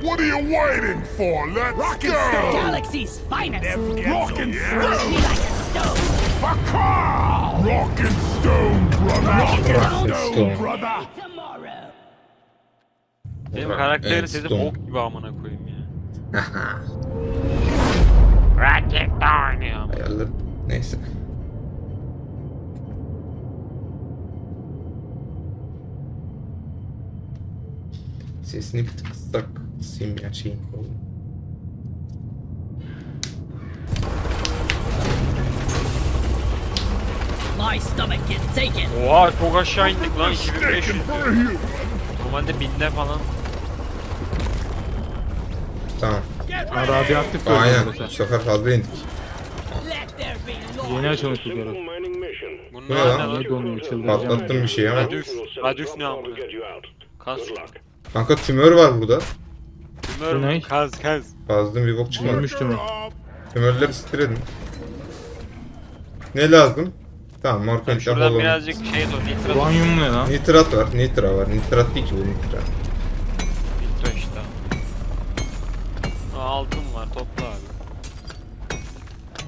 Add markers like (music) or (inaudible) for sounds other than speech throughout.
What are you waiting for? Let's Rocket's go! the galaxy's finest! Rocket yeah. Stone! Me like a stone! Rock and Stone, brother! Rock and Stone, Stone, brother! Tomorrow. Benim karakterim sizin ok gibi amına koyayım ya. Rocket Stone ya. Neyse. Sesini bir tık kıssak. Şeyin oğlum. My stomach can take it. Oha çok aşağı indik lan 2500. Sticking for a human! Normalde binde falan. Tamam. Ha, radyoaktif gördüm Aynen. Bu sefer fazla indik. Let there be law. Yeni açılmış bu görev. Bunlar Bu ne lan? Ne donuyor çıldıracağım. Patlattım bir şey ama. Radüf. Radüf ne amına? Kaz. Kanka tümör var burada. Tümör Bu ne? Kaz kaz. Fazladan bir bok çıkmadı. Ölmüştü mü? Tümörleri stirelim. Ne lazım? Tamam mor Şuradan pentaholon. birazcık şey dur. Nitrat. Uranyum ne lan? Nitrat var. Nitra var. Nitrat değil ki bu nitrat. Nitrat işte. Aa, altın var topla abi.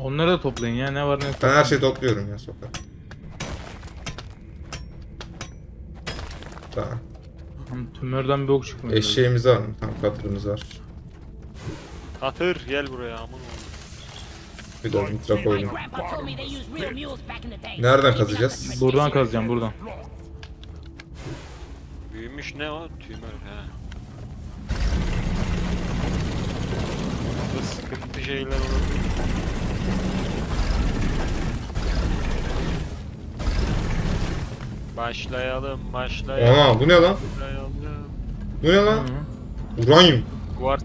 Onları da toplayın ya ne var ne yok. Ben her şeyi topluyorum ya sokak. Tamam. Hı, Tümörden bir ok çıkmıyor. Eşeğimiz var mı? Tamam katırımız var. Katır gel buraya aman oğlum. Bir de nitra My koydum. Nereden kazacağız? Buradan kazacağım buradan. Büyümüş ne o? Tümör he. Burada sıkıntı şeyler olabilir. Başlayalım, başlayalım. Aa bu ne lan? başlayalım. Bu ne lan? Uranyum. Guard.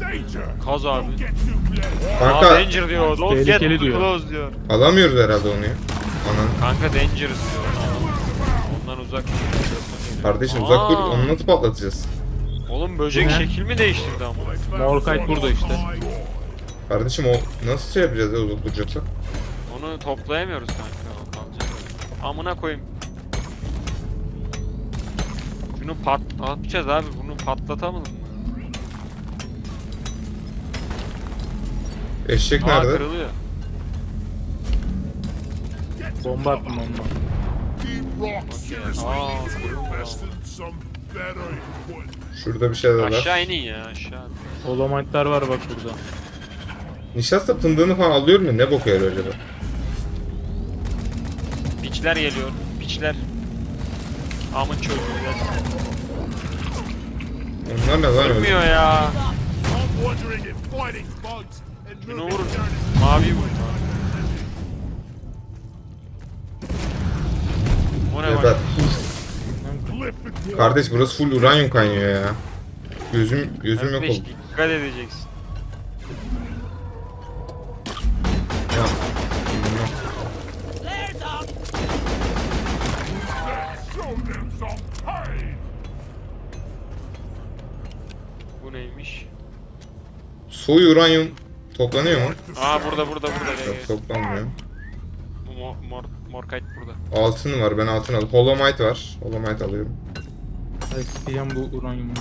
Danger! Kaz abi. Close! Aa Kanka danger diyor. Don't get too diyor. close diyor. alamıyoruz herhalde onu ya. Anan. Kanka dangerous diyor. Ondan uzak dur. Kardeşim uzak dur. Onu nasıl patlatacağız? Oğlum böcek Ne? şekil mi değiştirdi ama? Morkite burada işte. Kardeşim o nasıl şey yapacağız ya uzak duracaksak? Onu toplayamıyoruz kanka. o kalacak öyle. Amına koyayım. Şunu pat ne yapacağız abi? Bunu patlatalım mı? Eşek Aa nerede? kırılıyor. Bomba attım bomba. Aa. Şurada bir şeyler var. Aşağı inin ya aşağı. Dolomite'lar var bak burada. Nişasta fındığını falan alıyorum da ne yarıyor acaba? Piçler geliyor. Piçler. Amın çocuğu. Onlar ne lan öyle? Ölmüyor ya. Şunu vurun. Mavi vurun. O ne Clifford Kardeş burası full uranyum kaynıyor ya. Gözüm gözüm yok oldu. dikkat edeceksin. Ya. Bu neymiş? Soy uranyum toplanıyor mu? Aa burada burada burada. Yok toplanmıyor. Bu mor, mor, morkite burada. Altın var ben altın aldım. Holomite var. Holomite alıyorum. Sikeceğim bu uranyumu.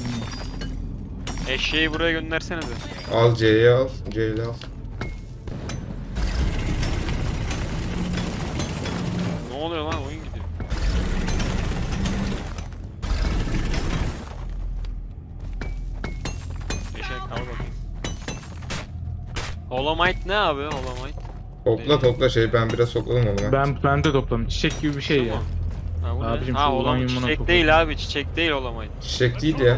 Eşeği buraya göndersenize. Al C'yi al. C'yi al. Ne oluyor lan oyun Holomite ne abi Holomite? Topla topla şey ben biraz topladım Holomite. Ben ben de topladım. Çiçek gibi bir şey ya. Ha, bu Abicim, ne? şu Ha uranyumuna çiçek topla. değil abi çiçek değil Holomite. Çiçek değil ya.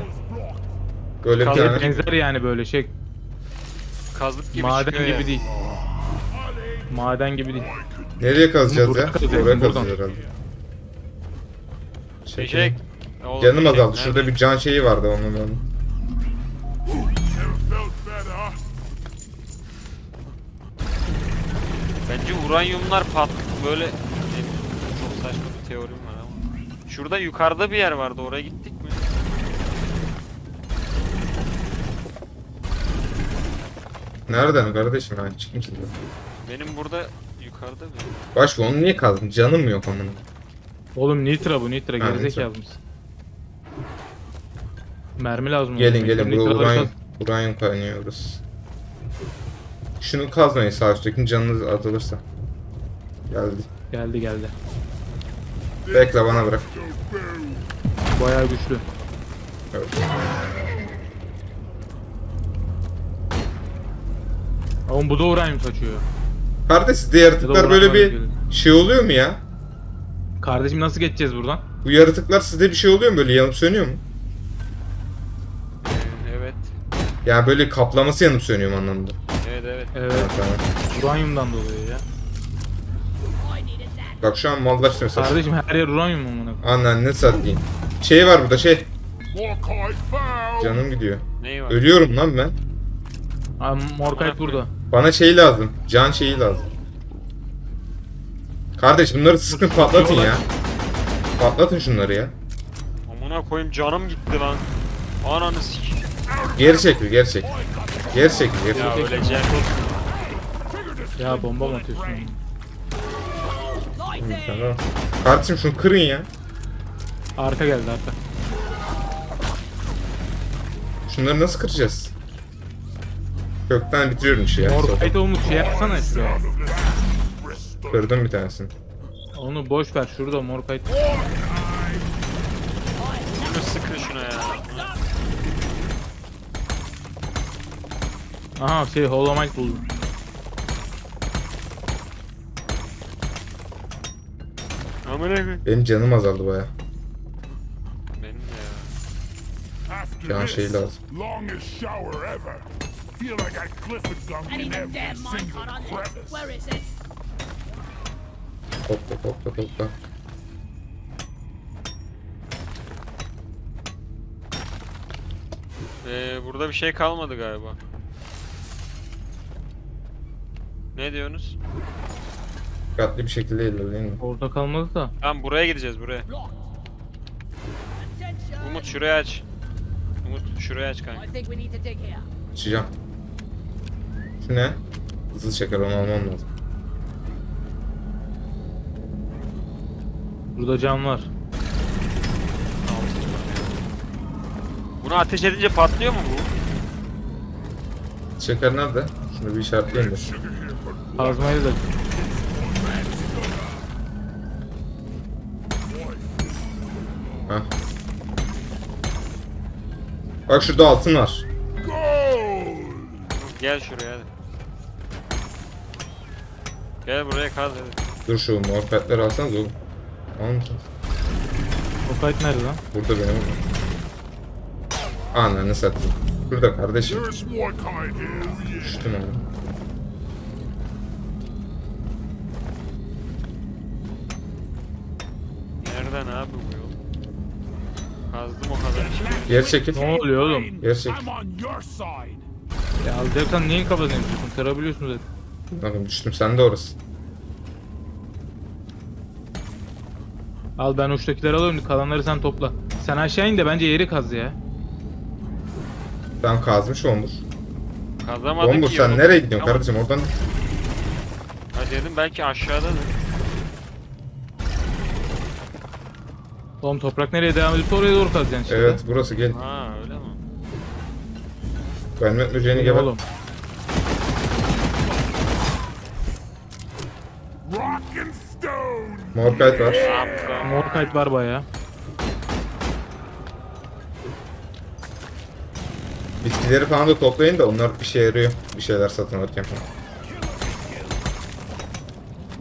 Böyle bir tane. Benzer yani böyle şey. Kazık gibi Maden çıkıyor gibi ya. değil. Maden gibi değil. Nereye kazacağız ya? kazacağız, buradan. kazacağız herhalde. Oğlum, Canım eşek azaldı. nerede? Şurada bir can şeyi vardı onun. onun. Bence uranyumlar pat böyle çok saçma bir teorim var ama. Şurada yukarıda bir yer vardı oraya gittik mi? Nereden kardeşim ben çıkmışsın. Benim burada yukarıda bir Baş onu niye kazdın? Canım mı yok amına? Oğlum Nitra bu Nitra Ha, gerizekalı mısın? Mermi lazım. Gelin oğlum. gelin Nitra alırsan- uranyum Uranyum kaynıyoruz. Şunu kazmayın sağ üsttekinin canınız azalırsa. Geldi. Geldi geldi. Bekle bana bırak. Bayağı güçlü. Evet. Oğlum bu da uranyum saçıyor. Kardeş sizde yaratıklar böyle bir uranyum şey oluyor mu ya? Kardeşim nasıl geçeceğiz buradan? Bu yaratıklar sizde bir şey oluyor mu böyle yanıp sönüyor mu? Ee, evet. Yani böyle kaplaması yanıp sönüyor mu anlamında? Evet evet. Evet. Uranyumdan dolayı ya. Bak şu an mallaştı mesela. Kardeşim her yer uranyum amına. Annen ne satayım. Şey var burada şey. Canım gidiyor. Neyi var? Ölüyorum lan ben. Aa, Morkite burada. Bana şey lazım. Can şeyi lazım. Kardeş bunları sıkın patlatın ya. Patlatın şunları ya. Amına koyayım canım gitti lan. Ananı sik. Geri çekil geri çekil. Geri çekil geri Ya çekil. öleceğim. Ya bomba mı atıyorsun? Tamam. Kardeşim şunu kırın ya. Arka geldi arka. Şunları nasıl kıracağız? Kökten bitiriyorum işi ya. Morkite olmuş şey yapsana şuraya. Kırdım bir tanesini. Onu boş ver şurada Morkite. Şunu sıkın şuna ya. Aha şey Holomite buldum. Amına koyayım. Benim canım azaldı baya. Benim de ya. Can şey lazım. longest shower ever. Feel like I clifford gum I in need a every damn single minecart on this. crevice. Where is it? Topla topla topla. Ee, burada bir şey kalmadı galiba. Ne diyorsunuz? Dikkatli bir şekilde ilerleyin. Orada kalmadı da. Tamam buraya gideceğiz buraya. Umut şurayı aç. Umut şurayı aç kanka. Açacağım. Şu ne? Hızlı çeker onu almam lazım. Burada cam var. Bunu ateş edince patlıyor mu bu? Çeker nerede? Şunu bir işaretleyin de. Kazmayı da Hah. Bak şurada altın var. Gel şuraya hadi. Gel buraya kaz hadi. Dur şu morfetleri alsanız oğlum. Tamam mısın? Morkite nerede lan? Burada benim. Ananı satayım. Burada kardeşim. Düştüm abi. Abi bu yol? Kazdım o kadar. Geri çekil. Ne oluyor oğlum? Geri çekil. Ya alacaksan neyin kafasını yapıyorsun? Kırabiliyorsun zaten. Bakın düştüm sen de orası. Al ben uçtakileri alıyorum kalanları sen topla. Sen aşağı in de bence yeri kaz ya. Ben kazmış Ondur. Kazamadım Ondur ki sen yolu. nereye gidiyorsun Tamam. kardeşim oradan? Ha dedim belki aşağıdadır. Oğlum toprak nereye devam ediyorsa oraya doğru kazacaksın işte. Evet burası gel. Ha öyle mi? Böceğini İyi geber. Oğlum. Stone. Morkite var. Aptal. Morkite var baya. Bitkileri falan da toplayın da onlar işe yarıyor. Bir şeyler satın alırken falan.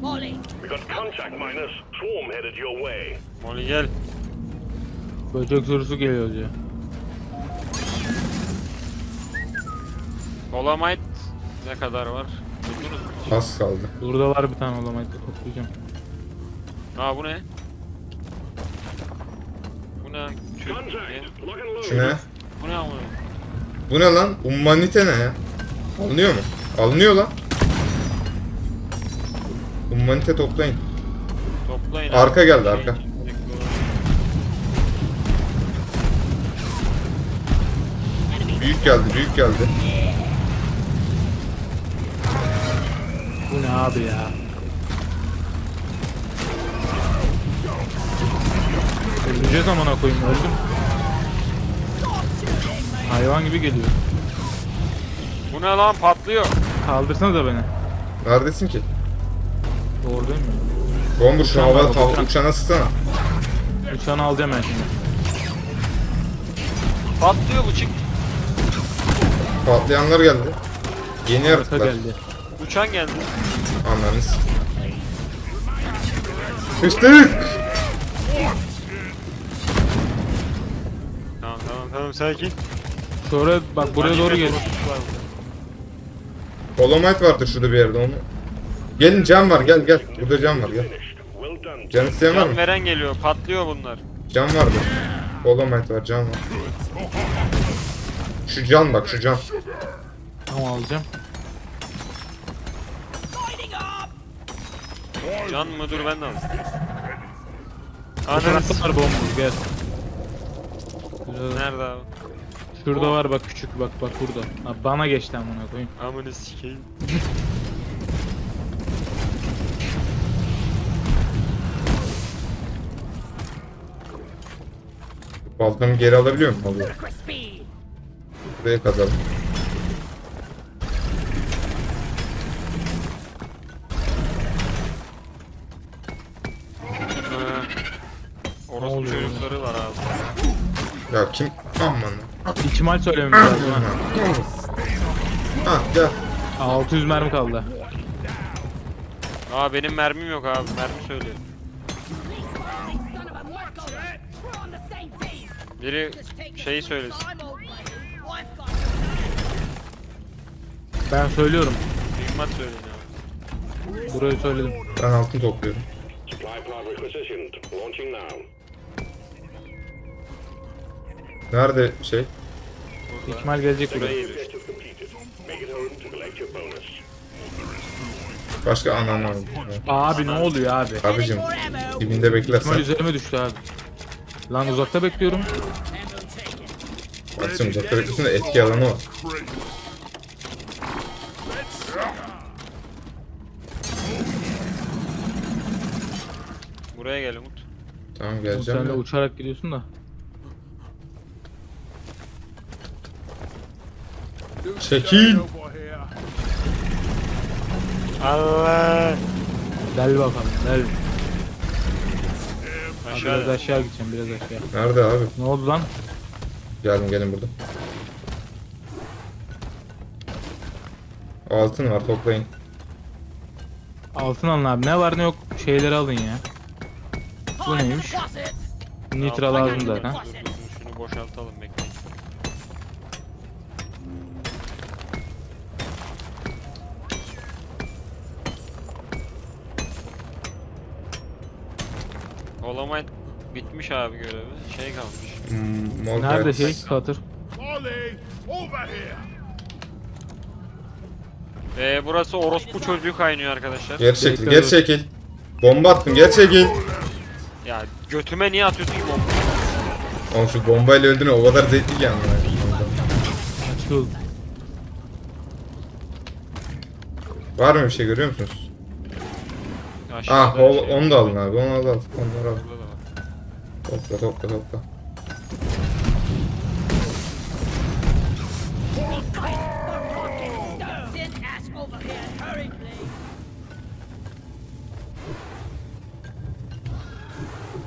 Molly. We got contact miners. Swarm headed your way. Molly gel. Böcek sürüsü geliyor diyor. Dolomite ne kadar var? Buldunuz mu? Az kaldı. Burada var bir tane olamite toplayacağım. Aa bu ne? Bu ne? Load. Şu ne? Bu ne ama? Bu ne lan? Ummanite ne ya? Alınıyor mu? Alınıyor lan. Ummanite toplayın. Toplayın. Arka abi. geldi, Şey, arka. Büyük geldi, büyük geldi. Bu ne abi ya? Öleceğiz amına koyayım öldüm. Hayvan gibi geliyor. Bu ne lan patlıyor. Kaldırsana da beni. Neredesin ki? Doğrudayım mı? Bombur şu havada var, tav uçağım. uçağına sıksana. Uçağını alacağım ben şimdi. Patlıyor bu çık. Patlayanlar geldi. Yeni Arka yaratıklar. geldi. Uçan geldi. Anlarınız. Sıçtık. Tamam tamam tamam sakin. Sonra bak buraya doğru gel. Holomite vardır şurada bir yerde onu. Gelin cam var gel gel. Burada cam var gel. Can isteyen var Can mı? veren geliyor. Patlıyor bunlar. Cam vardı. Holomite var cam var. Şu can bak şu can. Tamam alacağım. Can mı? Dur ben de alayım. Ananı var bomba gel. Nerede abi? Şurada var bak küçük bak bak burada. Ha, bana geçti amına koyayım. Amını sikeyim. Baltamı geri alabiliyor muyum? Alıyor. Crispy! Buraya kazalım. Orospu oluyor ya? çocukları var abi. Ya kim? Aman. İhtimal söylememiz lazım ha. Ha gel. 600 mermi kaldı. Aa benim mermim yok abi. Mermi söyle. Son of a Ben söylüyorum. Mühimmat söyleyin abi. Burayı söyledim. Ben altın topluyorum. Supply pod requisitioned. Launching now. Nerede şey? Burada. İhtimal gelecek buraya. Şuraya yedi. Objective completed. Make it home to collect your bonus. Başka ananı aldım. Abi ne oluyor abi? Abicim dibinde İhtimal beklersen. üzerime düştü abi. Lan uzakta bekliyorum. Baksana uzakta bekliyorsun da etki alanı var. Tamam Sen geleceğim. de ya. uçarak gidiyorsun da. Çekil. Allah. Del bakalım del. Biraz Aşağı. aşağı gideceğim biraz aşağı. Nerede abi? Ne oldu lan? Geldim gelin burada. Altın var toplayın. Altın alın abi. Ne var ne yok şeyleri alın ya. Bu neymiş? Nitra lazım dur, dur, Şunu boşaltalım bekleyin. Olamay bitmiş abi görevi. Şey kalmış. Hmm, mor Nerede şey? Katır. Ee, burası orospu çocuğu kaynıyor arkadaşlar. Geri çekil, geri. Bomba attım, geri çekil. Ya götüme niye atıyorsun ki bombayı? Oğlum şu bombayla öldüğüne o kadar zevkli ki yani. Açıl. Var mı bir şey görüyor musunuz? Aşağıda Ah o, şey- onu da alın abi, onu al al. Onları al. Burada da var. Topla topla topla.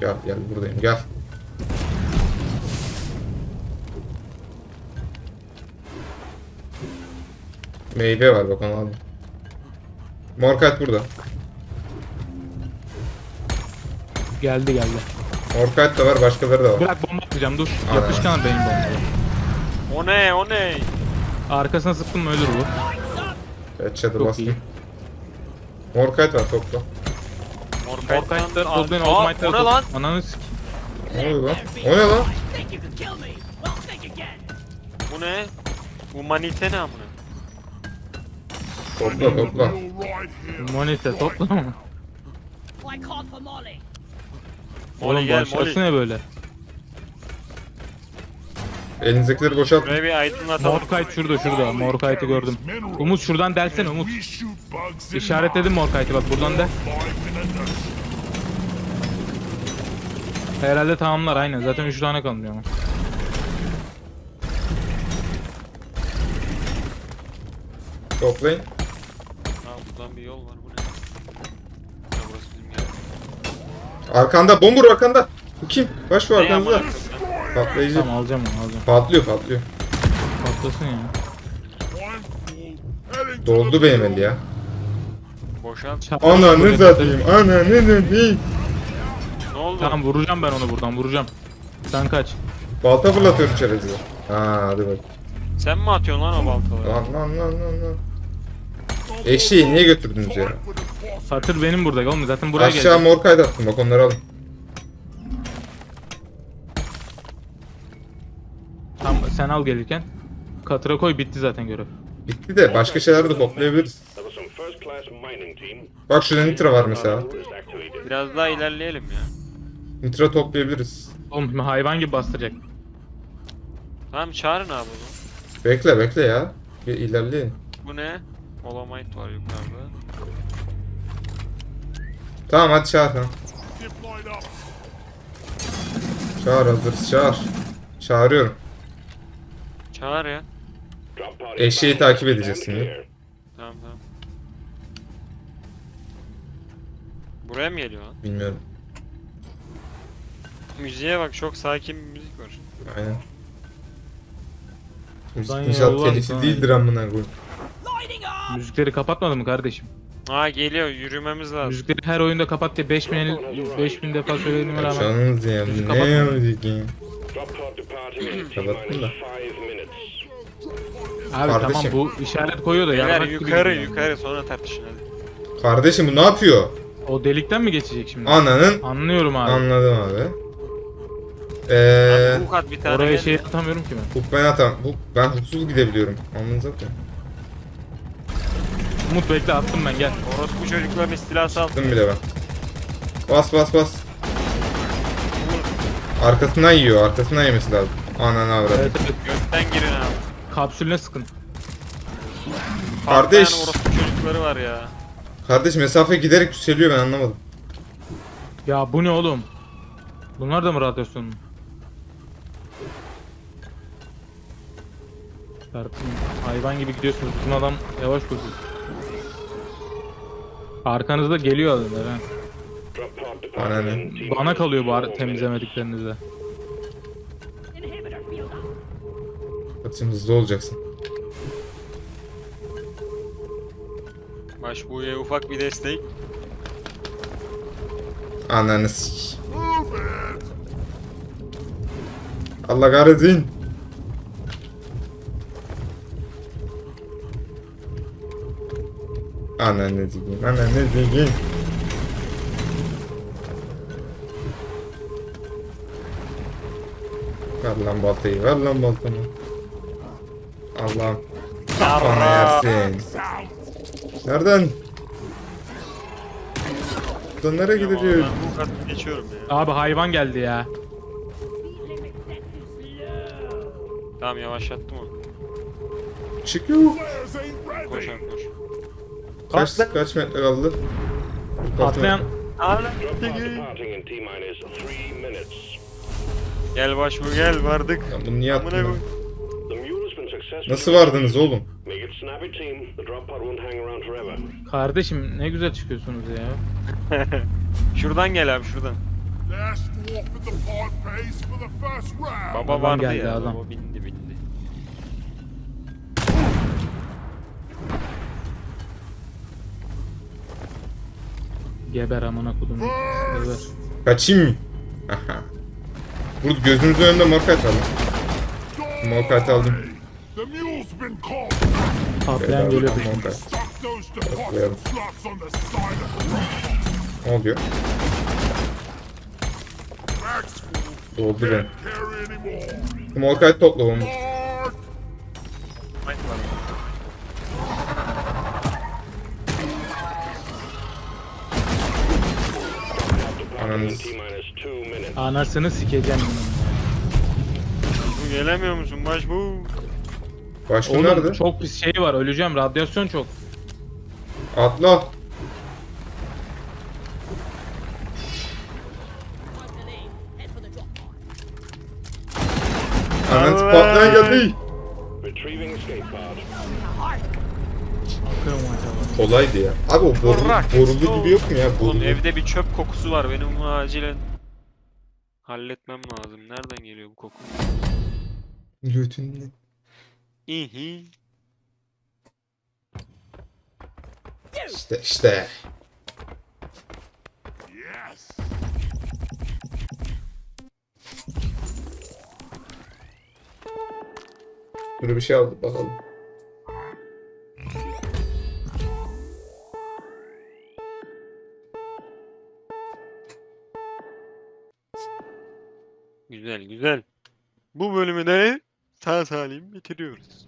Gel gel buradayım gel. Meyve var bak onu alın. Morkayt burada. Geldi geldi. Morkayt da var başkaları da var. Bırak bomba atacağım dur. Yapışkan benim bomba. O ne o ne? Arkasına sıktım mı ölür bu. Çok bastım. iyi. Morkayt var topla. Morkaytları Aa, toplayın, aa, lan? Ananı sik. Ne oluyor lan? O ne lan? Bu ne? Bu manite ne amına? Topla topla. Monite topla mı? Oğlum gel başkası Molly. ne böyle? Elinizdekileri boşalt. Buraya bir aydınlatalım. Morkayt şurada şurada. Morkayt'ı gördüm. Umut şuradan delsene Umut. İşaretledim Morkayt'ı bak buradan del. Herhalde tamamlar aynen. Zaten 3 tane kalmıyor. ama. Toplayın. Aa buradan bir yol var bu ne? Ya burası bizim yer. Arkanda bombur arkanda. Bu kim? Baş var Ne arkanızda. Patlayıcı. Tamam alacağım onu alacağım. Patlıyor patlıyor. Patlasın ya. Doldu el ya. Boşalt. Ananı satayım. Ananı satayım. Tamam vuracağım ben onu buradan vuracağım. Sen kaç. Balta fırlatıyor içeride. Ha hadi bak. Sen mi atıyorsun lan o baltaları? Lan lan lan lan lan. Eşeği niye götürdünüz ya? Satır benim burada oğlum zaten buraya Aşağı gelecek. mor kaydı attım bak onları alın. Tamam sen al gelirken. Katıra koy bitti zaten görev. Bitti de başka şeyler de toplayabiliriz. Bak şurada nitra var mesela. Biraz daha ilerleyelim ya. Nitra toplayabiliriz. Oğlum hayvan gibi bastıracak. Tamam çağırın abi zaman. Bekle bekle ya. Bir ilerleyin. Bu ne? Olamite var yukarıda. Tamam hadi çağır ha. Çağır hazır çağır. Çağırıyorum. Çağır ya. Eşeği takip edeceğiz şimdi. Tamam tamam. Buraya mı geliyor lan? Bilmiyorum. Müziğe bak çok sakin bir müzik var. Aynen. Müzik Lan inşaat yollar telifi sana. değildir amına koyayım. Müzikleri kapatmadın mı kardeşim? Aa geliyor yürümemiz lazım. Müzikleri her oyunda kapat diye 5000 el- 5000 defa söylediğime rağmen. Canınız ya. Müzik Ne kapatma. ya müzik ya? (clears throat) Kapattın da. Abi Kardeşim. tamam bu işaret koyuyor da Beyler gibi yukarı gidiyor. yukarı sonra tartışın hadi. Kardeşim bu ne yapıyor? O delikten mi geçecek şimdi? Ananın. Anlıyorum abi. Anladım abi. Eee... Abi bu kat bir tane Oraya şey atamıyorum ki ben. Huk ben atam. Huk ben huksuz gidebiliyorum. Anladın zaten. Umut bekle attım ben gel. Orospu çocukların istilası al. Attım bile ben. Bas bas bas. Arkasından yiyor. Arkasından yemesi lazım. Ananı avradım. Evet evet. Gökten girin abi. Kapsülüne sıkın. Kardeş. Patlayan orospu çocukları var ya. Kardeş mesafe giderek yükseliyor ben anlamadım. Ya bu ne oğlum? Bunlar da mı radyasyonlu? Serpil, hayvan gibi gidiyorsunuz. Bizim adam yavaş koşuyor. Arkanızda geliyor adamlar ha. Drop pod Ananı. departing in T Bana kalıyor bu temizlemediklerinizde. Atın hızlı olacaksın. Başbuğ'ya ufak bir destek. Ananı it. Allah kahretsin. Ananı sikeyim. Ananı sikeyim. Ver lan baltayı, ver lan baltamı. Allah'ım. Bana yersin. Nereden? Buradan nereye gideceğiz? Ben bu katı geçiyorum ya. Abi hayvan geldi ya. Tamam yavaşlattım onu. Çıkıyor. Koş abi koş. Kaç, kaç metre kaldı? Patlayan Drop pod departing in T minus three minutes. Gel gel vardık. Ya bunu niye attın? Amına lan? koy. The mule has been successfully Nasıl vardınız oğlum? Make it snappy team. The drop pod won't hang around forever. kardeşim ne güzel çıkıyorsunuz ya. (laughs) şuradan gel abi şuradan. Last dwarf in the pod pays for the first round. Baba Adam vardı geldi, ya. adam. Baba bindi bindi. Geber amına kodum. Geber. Kaçayım mı? Aha. Burada gözünüzün önünde mor kart aldım. Mor kart aldım. Patlayan geliyor. Deposit Patlayalım. Ne oluyor? Doldu ben. Can't carry Ananız. Anasını sikeceğim. Bu gelemiyor musun başbuğ? Başka Oğlum nerede? çok bir şey var öleceğim radyasyon çok. Atla. One delay. Head Kolaydı ya. Abi o Rocket borulu gibi yok mu ya? Oğlum Borulu. evde bir çöp kokusu var. Benim bunu acilen halletmem lazım. Nereden geliyor bu koku? Götünde. İhi. İşte işte. Yes. Böyle bir şey aldık bakalım. Güzel güzel. Bu bölümü de sağ salim bitiriyoruz.